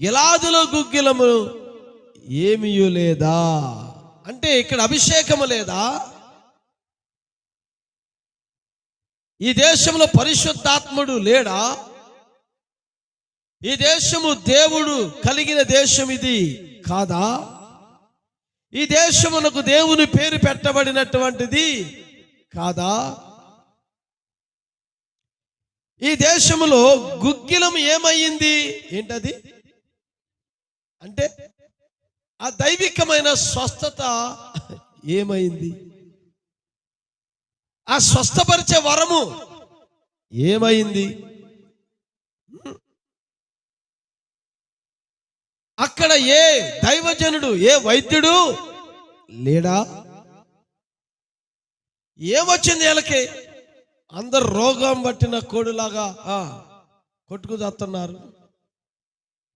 గిలాదులో గుగ్గిలము ఏమియు లేదా? అంటే ఇక్కడ అభిషేకము లేదా? ఈ దేశంలో పరిశుద్ధాత్ముడు లేడా? ఈ దేశము దేవుడు కలిగిన దేశం ఇది కాదా? ఈ దేశమునకు దేవుని పేరు పెట్టబడినటువంటిది కాదా? ఈ దేశములో గుగ్గిలం ఏమయ్యింది? ఏంటది? అంటే ఆ దైవికమైన స్వస్థత ఏమైంది? ఆ స్వస్థపరిచే వరము ఏమైంది? అక్కడ ఏ దైవజనుడు ఏ వైద్యుడు లేడా? ఏమొచ్చింది వీళ్ళకి? అందరు రోగం పట్టిన కోడిలాగా కొట్టుకు చేస్తున్నారు